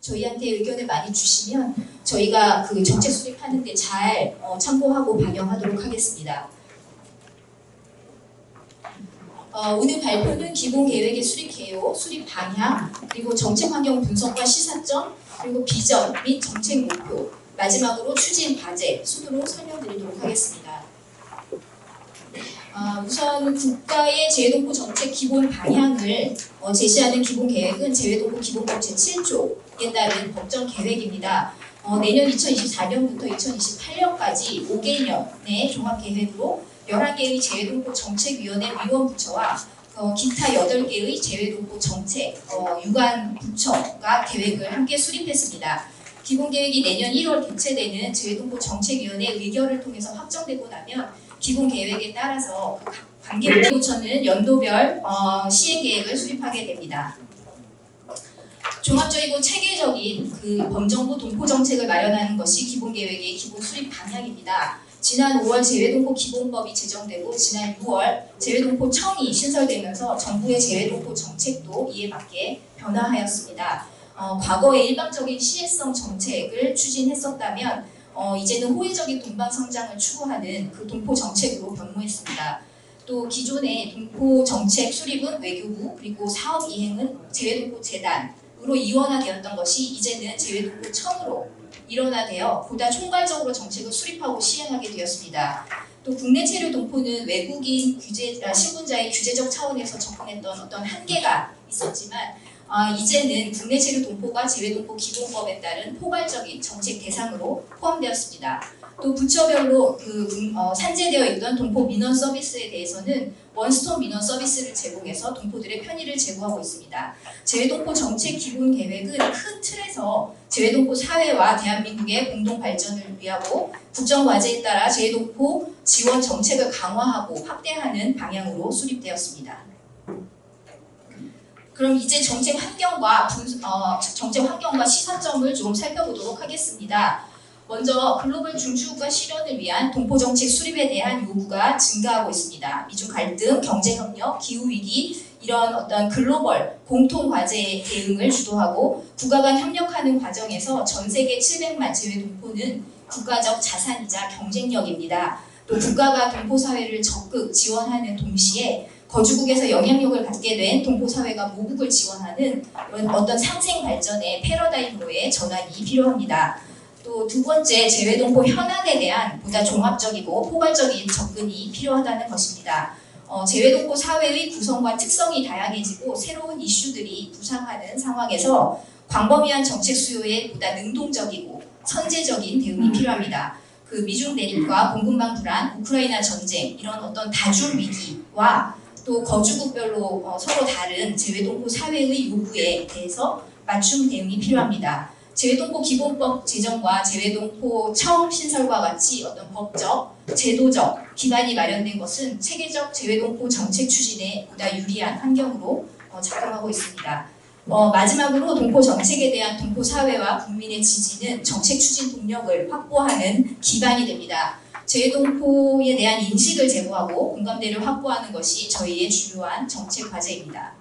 저희한테 의견을 많이 주시면 저희가 그 정책 수립하는 데 잘 어, 참고하고 반영하도록 하겠습니다. 어, 오늘 발표는 기본 계획의 수립 개요, 수립 방향, 그리고 정책 환경 분석과 시사점, 그리고 비전 및 정책 목표, 마지막으로 추진 과제 순으로 설명드리도록 하겠습니다. 아, 우선 국가의 재외동포 정책 기본 방향을 어, 제시하는 기본 계획은 재외동포 기본법 제7조 에 따른 법정 계획입니다. 어, 내년 2024년부터 2028년까지 5개년의 종합계획으로 11개의 재외동포 정책위원회 위원부처와 어, 기타 8개의 재외동포 정책 어, 유관 부처가 계획을 함께 수립했습니다. 기본 계획이 내년 1월 개최되는 재외동포 정책위원회 의결을 통해서 확정되고 나면 기본 계획에 따라서 그각 관계 부처는 연도별 어, 시행 계획을 수립하게 됩니다. 종합적이고 체계적인 그 범정부 동포 정책을 마련하는 것이 기본 계획의 기본 수립 방향입니다. 지난 5월 재외동포 기본법이 제정되고 지난 6월 재외동포 청이 신설되면서 정부의 재외동포 정책도 이에 맞게 변화하였습니다. 어, 과거에 일방적인 시혜성 정책을 추진했었다면 어, 이제는 호혜적인 동방 성장을 추구하는 그 동포 정책으로 변모했습니다. 또 기존의 동포 정책 수립은 외교부 그리고 사업 이행은 재외동포 재단 으로 이원화되었던 것이 이제는 재외동포 청으로 일원화되어 보다 총괄적으로 정책을 수립하고 시행하게 되었습니다. 또 국내 체류 동포는 외국인 규제 아, 신분자의 규제적 차원에서 접근했던 어떤 한계가 있었지만 아, 이제는 국내 체류 동포가 재외동포 기본법에 따른 포괄적인 정책 대상으로 포함되었습니다. 또 부처별로 그 음, 어, 산재되어 있던 동포 민원 서비스에 대해서는 원스톱 민원 서비스를 제공해서 동포들의 편의를 제공하고 있습니다. 재외동포 정책 기본 계획은 큰 틀에서 재외동포 사회와 대한민국의 공동 발전을 위하고 국정 과제에 따라 재외동포 지원 정책을 강화하고 확대하는 방향으로 수립되었습니다. 그럼 이제 정책 환경과 분, 어, 정책 환경과 시사점을 조금 살펴보도록 하겠습니다. 먼저 글로벌 중추국가 실현을 위한 동포 정책 수립에 대한 요구가 증가하고 있습니다. 미중 갈등, 경제 협력, 기후 위기 이런 어떤 글로벌 공통 과제에 대응을 주도하고 국가 간 협력하는 과정에서 전 세계 700만 재외 동포는 국가적 자산이자 경쟁력입니다. 또 국가가 동포 사회를 적극 지원하는 동시에 거주국에서 영향력을 갖게 된 동포 사회가 모국을 지원하는 어떤 상생 발전의 패러다임으로의 전환이 필요합니다. 또 두 번째 재외동포 현안에 대한 보다 종합적이고 포괄적인 접근이 필요하다는 것입니다. 어, 재외동포 사회의 구성과 특성이 다양해지고 새로운 이슈들이 부상하는 상황에서 광범위한 정책 수요에 보다 능동적이고 선제적인 대응이 필요합니다. 그 미중 대립과 공급망 불안, 우크라이나 전쟁 이런 어떤 다중 위기와 또 거주국별로 어, 서로 다른 재외동포 사회의 요구에 대해서 맞춤 대응이 필요합니다. 재외동포 기본법 제정과 재외동포 청 신설과 같이 어떤 법적, 제도적 기반이 마련된 것은 체계적 재외동포 정책 추진에 보다 유리한 환경으로 어, 작용하고 있습니다. 어, 마지막으로 동포 정책에 대한 동포 사회와 국민의 지지는 정책 추진 동력을 확보하는 기반이 됩니다. 재외동포에 대한 인식을 제고하고 공감대를 확보하는 것이 저희의 주요한 정책 과제입니다.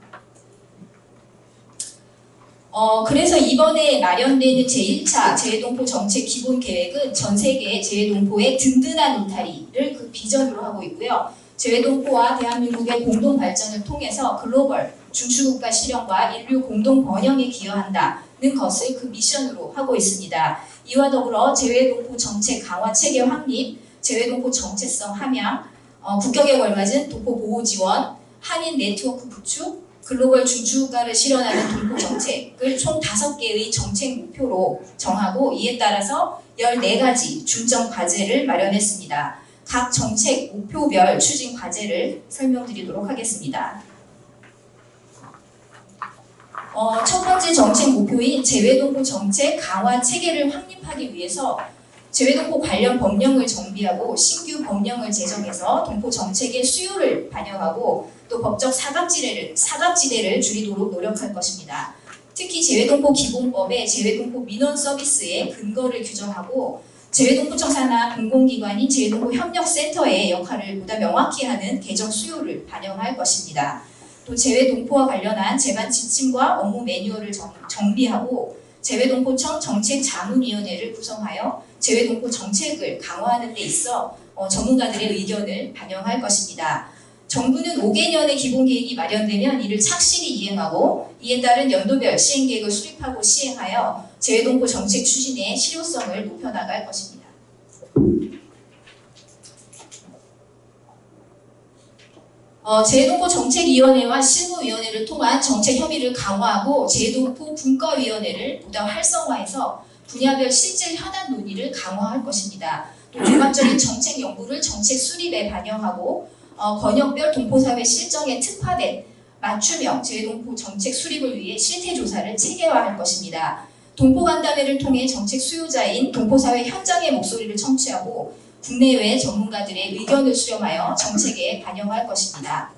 어, 그래서 이번에 마련되는 제1차 재외동포 정책 기본 계획은 전 세계 재외동포의 든든한 울타리를 그 비전으로 하고 있고요. 재외동포와 대한민국의 공동 발전을 통해서 글로벌 중추국가 실현과 인류 공동 번영에 기여한다는 것을 그 미션으로 하고 있습니다. 이와 더불어 재외동포 정책 강화 체계 확립, 재외동포 정체성 함양, 어, 국격에 걸맞은 동포 보호 지원, 한인 네트워크 구축, 글로벌 중추국가를 실현하는 동포 정책을 총 5개의 정책 목표로 정하고 이에 따라서 14가지 중점 과제를 마련했습니다. 각 정책 목표별 추진 과제를 설명드리도록 하겠습니다. 어, 첫 번째 정책 목표인 재외동포 정책 강화 체계를 확립하기 위해서 재외동포 관련 법령을 정비하고 신규 법령을 제정해서 동포 정책의 수요를 반영하고 또 법적 사각지대를, 사각지대를 줄이도록 노력할 것입니다. 특히 재외동포 기본법에 재외동포 민원 서비스의 근거를 규정하고 재외동포청 산하 공공기관인 재외동포 협력센터의 역할을 보다 명확히 하는 개정 수요를 반영할 것입니다. 또 재외동포와 관련한 재반 지침과 업무 매뉴얼을 정, 정비하고 재외동포청 정책 자문위원회를 구성하여 재외동포 정책을 강화하는 데 있어 어, 전문가들의 의견을 반영할 것입니다. 정부는 5개년의 기본계획이 마련되면 이를 착실히 이행하고 이에 따른 연도별 시행계획을 수립하고 시행하여 재외동포 정책 추진의 실효성을 높여나갈 것입니다. 어, 재외동포 정책위원회와 실무위원회를 통한 정책 협의를 강화하고 재외동포 분과위원회를 보다 활성화해서 분야별 실질 현안 논의를 강화할 것입니다. 또 종합적인 정책 연구를 정책 수립에 반영하고 어, 권역별 동포사회 실정에 특화된 맞춤형 재외동포 정책 수립을 위해 실태 조사를 체계화할 것입니다. 동포 간담회를 통해 정책 수요자인 동포사회 현장의 목소리를 청취하고 국내외 전문가들의 의견을 수렴하여 정책에 반영할 것입니다.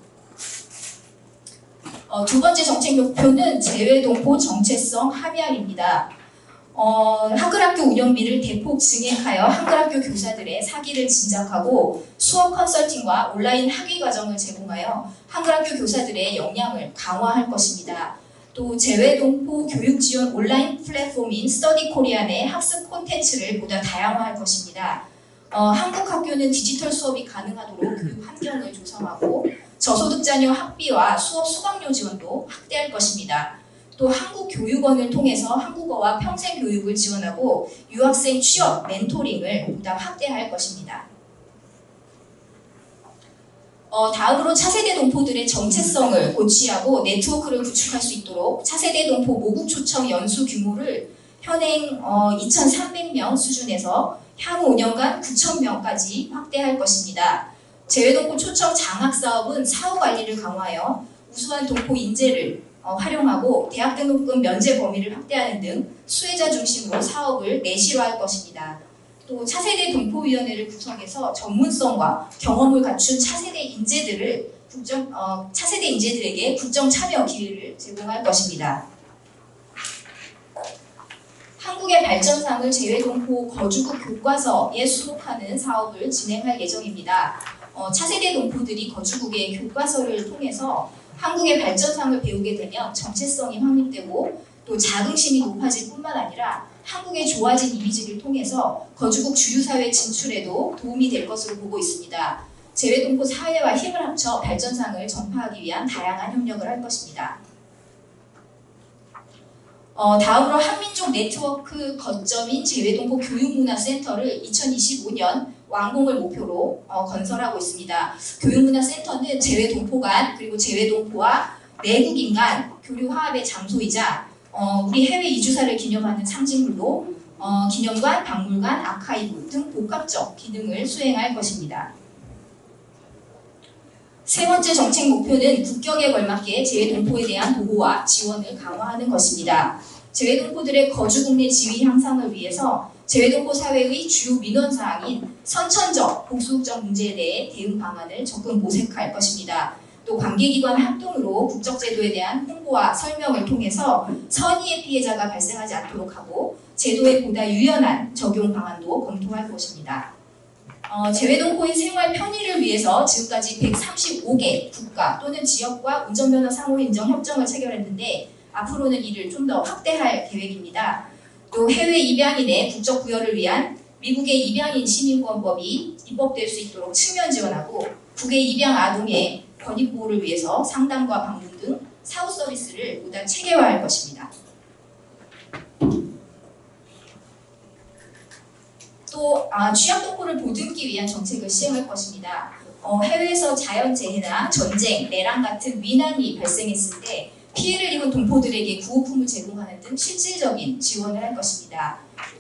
어, 두 번째 정책 목표는 재외동포 정체성 함양입니다. 어, 한글학교 운영비를 대폭 증액하여 한글학교 교사들의 사기를 진작하고 수업 컨설팅과 온라인 학위 과정을 제공하여 한글학교 교사들의 역량을 강화할 것입니다. 또 재외동포 교육 지원 온라인 플랫폼인 스터디 코리아 내 학습 콘텐츠를 보다 다양화할 것입니다. 어, 한국 학교는 디지털 수업이 가능하도록 교육 환경을 조성하고 저소득 자녀 학비와 수업 수강료 지원도 확대할 것입니다. 또 한국교육원을 통해서 한국어와 평생 교육을 지원하고 유학생 취업 멘토링을 보다 확대할 것입니다. 어, 다음으로 차세대 동포들의 정체성을 고취하고 네트워크를 구축할 수 있도록 차세대 동포 모국 초청 연수 규모를 현행 어, 2,300명 수준에서 향후 5년간 9,000명까지 확대할 것입니다. 재외동포 초청 장학 사업은 사후 관리를 강화하여 우수한 동포 인재를 어, 활용하고 대학 등록금 면제 범위를 확대하는 등 수혜자 중심으로 사업을 내실화할 것입니다. 또 차세대 동포위원회를 구성해서 전문성과 경험을 갖춘 차세대 인재들을 국정, 어, 차세대 인재들에게 국정 참여 기회를 제공할 것입니다. 한국의 발전상을 재외동포 거주국 교과서에 수록하는 사업을 진행할 예정입니다. 어, 차세대 동포들이 거주국의 교과서를 통해서 한국의 발전상을 배우게 되면 정체성이 확립되고 또 자긍심이 높아질 뿐만 아니라 한국의 좋아진 이미지를 통해서 거주국 주류사회 진출에도 도움이 될 것으로 보고 있습니다. 재외동포 사회와 힘을 합쳐 발전상을 전파하기 위한 다양한 협력을 할 것입니다. 어, 다음으로 한민족 네트워크 거점인 재외동포 교육문화센터를 2025년 완공을 목표로 어, 건설하고 있습니다. 교육문화센터는 재외동포 간 그리고 재외동포와 내국인 간 교류 화합의 장소이자 어, 우리 해외 이주사를 기념하는 상징물로 어, 기념관, 박물관, 아카이브 등 복합적 기능을 수행할 것입니다. 세 번째 정책 목표는 국격에 걸맞게 재외동포에 대한 보호와 지원을 강화하는 것입니다. 재외동포들의 거주 국 내 지위 향상을 위해서 재외동포 사회의 주요 민원 사항인 선천적, 복수국적 문제에 대해 대응 방안을 적극 모색할 것입니다. 또 관계기관 합동으로 국적제도에 대한 홍보와 설명을 통해서 선의의 피해자가 발생하지 않도록 하고 제도의 보다 유연한 적용 방안도 검토할 것입니다. 어, 재외동포의 생활 편의를 위해서 지금까지 135개 국가 또는 지역과 운전면허 상호 인정 협정을 체결했는데 앞으로는 이를 좀 더 확대할 계획입니다. 또 해외 입양인의 국적 부여를 위한 미국의 입양인 시민권법이 입법될 수 있도록 측면 지원하고 국외 입양 아동의 권익 보호를 위해서 상담과 방문 등 사후 서비스를 보다 체계화할 것입니다. 또 아, 취약 동포를 보듬기 위한 정책을 시행할 것입니다. 어, 해외에서 자연재해나 전쟁, 내란 같은 위난이 발생했을 때 피해를 입은 동포들에게 구호품을 제공하는 등 실질적인 지원을 할 것입니다.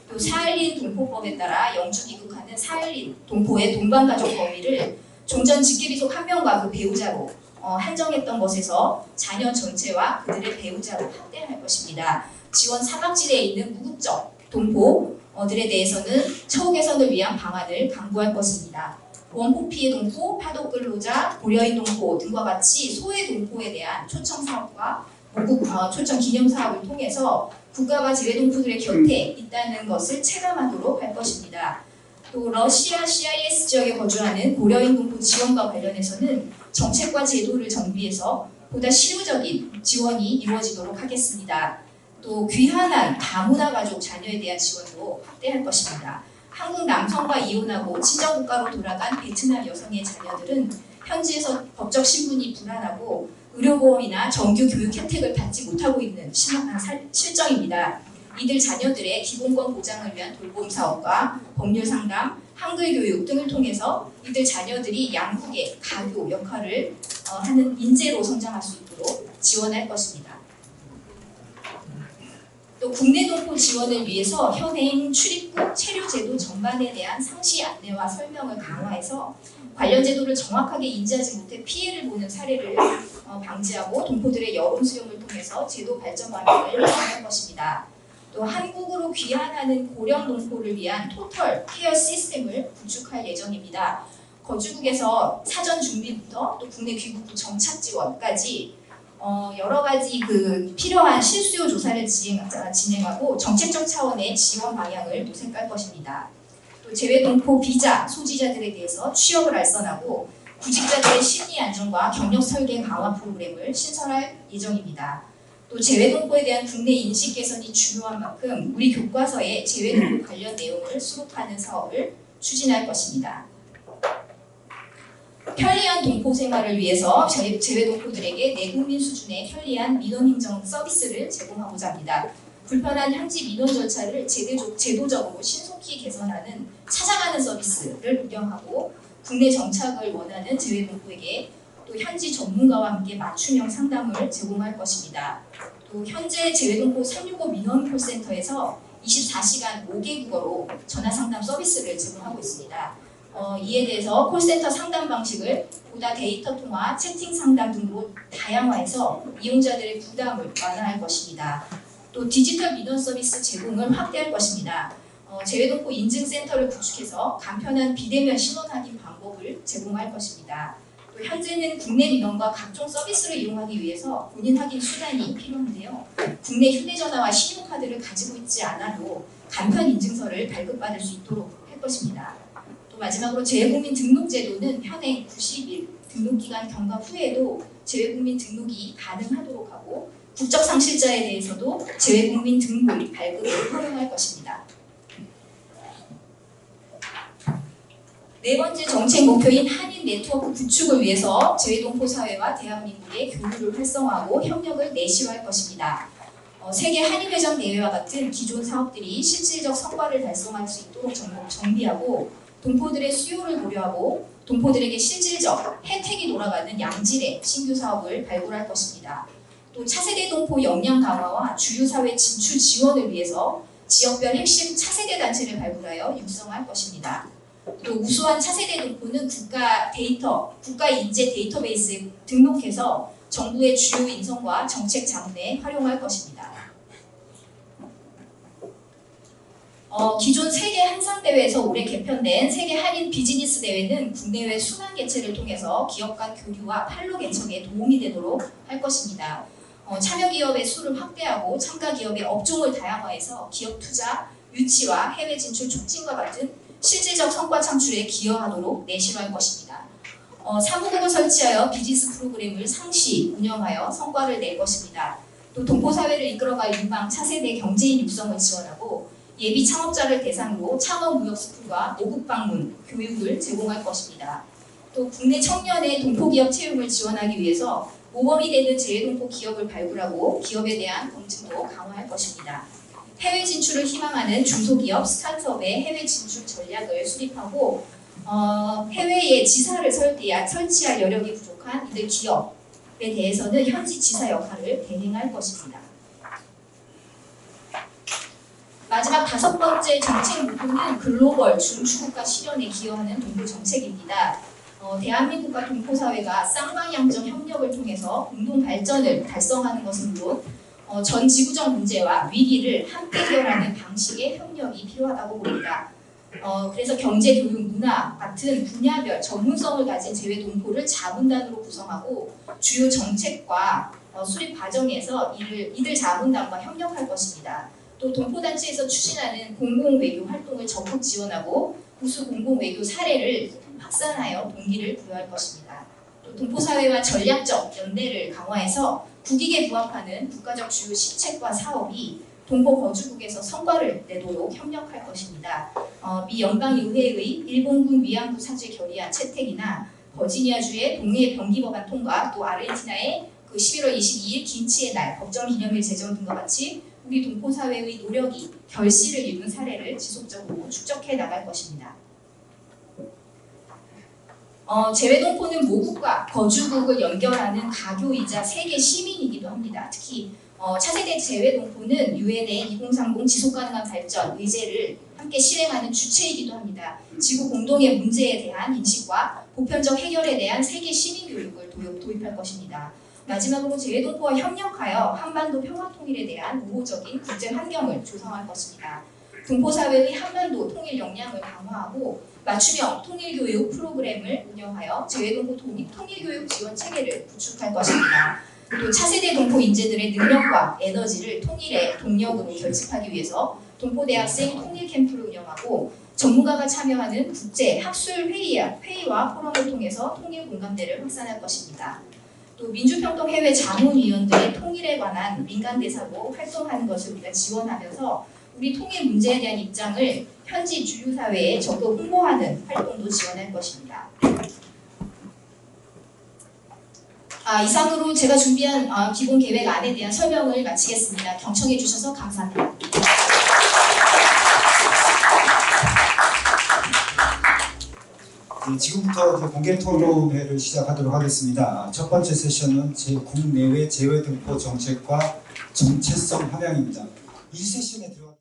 또 사할린 동포법에 따라 영주 귀국하는 사할린 동포의 동반가족 범위를 종전 직계비속 한 명과 그 배우자로 어, 한정했던 것에서 자녀 전체와 그들의 배우자로 확대할 것입니다. 지원 사각지대에 있는 무국적 동포들에 대해서는 처우 개선을 위한 방안을 강구할 것입니다. 원포 피해 동포, 파독 근로자, 고려인 동포 등과 같이 소외 동포에 대한 초청 사업과 모국 어, 초청 기념 사업을 통해서 국가가 재외 동포들의 곁에 있다는 것을 체감하도록 할 것입니다. 또 러시아 CIS 지역에 거주하는 고려인 동포 지원과 관련해서는 정책과 제도를 정비해서 보다 실효적인 지원이 이루어지도록 하겠습니다. 또 귀환한 다문화 가족 자녀에 대한 지원도 확대할 것입니다. 한국 남성과 이혼하고 친정 국가로 돌아간 베트남 여성의 자녀들은 현지에서 법적 신분이 불안하고 의료보험이나 정규 교육 혜택을 받지 못하고 있는 실- 아, 살- 실정입니다. 이들 자녀들의 기본권 보장을 위한 돌봄 사업과 법률 상담, 한글 교육 등을 통해서 이들 자녀들이 양국의 가교 역할을 어, 하는 인재로 성장할 수 있도록 지원할 것입니다. 또 국내 동포 지원을 위해서 현행 출입국 체류 제도 전반에 대한 상시 안내와 설명을 강화해서 관련 제도를 정확하게 인지하지 못해 피해를 보는 사례를 어, 방지하고 동포들의 여론 수용을 통해서 제도 발전 방향을 마련할 것입니다. 또 한국으로 귀환하는 고령 동포를 위한 토털 케어 시스템을 구축할 예정입니다. 거주국에서 사전 준비부터 또 국내 귀국 후 정착 지원까지 어, 여러 가지 그 필요한 실수요 조사를 진행, 진행하고 정책적 차원의 지원 방향을 모색할 것입니다. 또 재외동포 비자 소지자들에 대해서 취업을 알선하고 구직자들의 심리 안정과 경력 설계 강화 프로그램을 신설할 예정입니다. 또 재외동포에 대한 국내 인식 개선이 중요한 만큼 우리 교과서에 재외동포 관련 내용을 수록하는 사업을 추진할 것입니다. 편리한 동포 생활을 위해서 재- 재외동포들에게 내국민 수준의 편리한 민원 행정 서비스를 제공하고자 합니다. 불편한 현지 민원 절차를 제도적으로 신속히 개선하는 찾아가는 서비스를 운영하고 국내 정착을 원하는 재외동포에게 또 현지 전문가와 함께 맞춤형 상담을 제공할 것입니다. 또 현재 재외동포 365 민원 콜센터에서 24시간 5개 국어로 전화 상담 서비스를 제공하고 있습니다. 어, 이에 대해서 콜센터 상담 방식을 보다 데이터 통화, 채팅 상담 등으로 다양화해서 이용자들의 부담을 완화할 것입니다. 또 디지털 민원 서비스 제공을 확대할 것입니다. 어, 재외동포 인증센터를 구축해서 간편한 비대면 신원 확인 방법을 제공할 것입니다. 또 현재는 국내 민원과 각종 서비스를 이용하기 위해서 본인 확인 수단이 필요한데요. 국내 휴대전화와 신용카드를 가지고 있지 않아도 간편 인증서를 발급받을 수 있도록 할 것입니다. 또 마지막으로 재외국민 등록 제도는 현행 90일 등록기간 경과 후에도 재외국민 등록이 가능하도록 하고 국적 상실자에 대해서도 재외국민 등본 발급을 허용할 것입니다. 네 번째 정책 목표인 한인 네트워크 구축을 위해서 재외동포 사회와 대한민국의 교류를 활성화하고 협력을 내실화할 것입니다. 어, 세계 한인회장 대회와 같은 기존 사업들이 실질적 성과를 달성할 수 있도록 정- 정비하고 동포들의 수요를 고려하고 동포들에게 실질적 혜택이 돌아가는 양질의 신규 사업을 발굴할 것입니다. 또 차세대 동포 역량 강화와 주요 사회 진출 지원을 위해서 지역별 핵심 차세대 단체를 발굴하여 육성할 것입니다. 또 우수한 차세대 동포는 국가 데이터, 국가 인재 데이터베이스에 등록해서 정부의 주요 인성과 정책 자문에 활용할 것입니다. 어, 기존 세계 한상 대회에서 올해 개편된 세계 한인 비즈니스 대회는 국내외 순환 개최를 통해서 기업 간 교류와 판로 개척에 도움이 되도록 할 것입니다. 어, 참여 기업의 수를 확대하고 참가 기업의 업종을 다양화해서 기업 투자, 유치와 해외 진출 촉진과 같은 실질적 성과 창출에 기여하도록 내실화할 것입니다. 어, 사무국을 설치하여 비즈니스 프로그램을 상시 운영하여 성과를 낼 것입니다. 또 동포사회를 이끌어갈 유망 차세대 경제인 육성을 지원하고 예비 창업자를 대상으로 창업 무역 스쿨과 모국 방문 교육을 제공할 것입니다. 또 국내 청년의 동포기업 채용을 지원하기 위해서 모범이 되는 재외동포 기업을 발굴하고 기업에 대한 검증도 강화할 것입니다. 해외 진출을 희망하는 중소기업 스타트업의 해외 진출 전략을 수립하고 어, 해외에 지사를 설계할, 설치할 여력이 부족한 이들 기업에 대해서는 현지 지사 역할을 대행할 것입니다. 마지막 다섯 번째 정책 목표는 글로벌 중추국가 실현에 기여하는 동포 정책입니다. 어, 대한민국과 동포 사회가 쌍방향적 협력을 통해서 공동 발전을 달성하는 것은 물론 어, 전 지구적 문제와 위기를 함께 해결하는 방식의 협력이 필요하다고 봅니다. 어, 그래서 경제, 교육, 문화 같은 분야별 전문성을 가진 재외 동포를 자문단으로 구성하고 주요 정책과 어, 수립 과정에서 이를, 이들 자문단과 협력할 것입니다. 또 동포단체에서 추진하는 공공외교 활동을 적극 지원하고 우수 공공외교 사례를 확산하여 동기를 부여할 것입니다. 또 동포사회와 전략적 연대를 강화해서 국익에 부합하는 국가적 주요 시책과 사업이 동포 거주국에서 성과를 내도록 협력할 것입니다. 어, 미 연방의회의 일본군 위안부 사죄 결의안 채택이나 버지니아주의 동해 병기 법안 통과, 또 아르헨티나의 그 11월 22일 긴치의 날 법정 기념일 제정 등과 같이 우리 동포 사회의 노력이 결실을 이룬 사례를 지속적으로 축적해 나갈 것입니다. 어, 재외동포는 모국과 거주국을 연결하는 가교이자 세계 시민이기도 합니다. 특히 어, 차세대 재외동포는 유엔의 2030 지속가능한 발전 의제를 함께 실행하는 주체이기도 합니다. 지구 공동의 문제에 대한 인식과 보편적 해결에 대한 세계 시민 교육을 도입, 도입할 것입니다. 마지막으로 재외동포와 협력하여 한반도 평화 통일에 대한 우호적인 국제 환경을 조성할 것입니다. 동포 사회의 한반도 통일 역량을 강화하고 맞춤형 통일 교육 프로그램을 운영하여 재외동포 통일, 통일 교육 지원 체계를 구축할 것입니다. 또 차세대 동포 인재들의 능력과 에너지를 통일의 동력으로 결집하기 위해서 동포 대학생 통일 캠프를 운영하고 전문가가 참여하는 국제 학술 회의와 포럼을 통해서 통일 공감대를 확산할 것입니다. 또 민주평통 해외 자문위원들의 통일에 관한 민간 대사로 활동하는 것을 우리가 지원하면서 우리 통일 문제에 대한 입장을 현지 주류 사회에 적극 홍보하는 활동도 지원할 것입니다. 아, 이상으로 제가 준비한 아, 기본 계획 안에 대한 설명을 마치겠습니다. 경청해 주셔서 감사합니다. 지금부터 이제 공개 토론회를 시작하도록 하겠습니다. 첫 번째 세션은 제 국내외 재외 등포 정책과 정체성 함양입니다. 이 세션에 들어가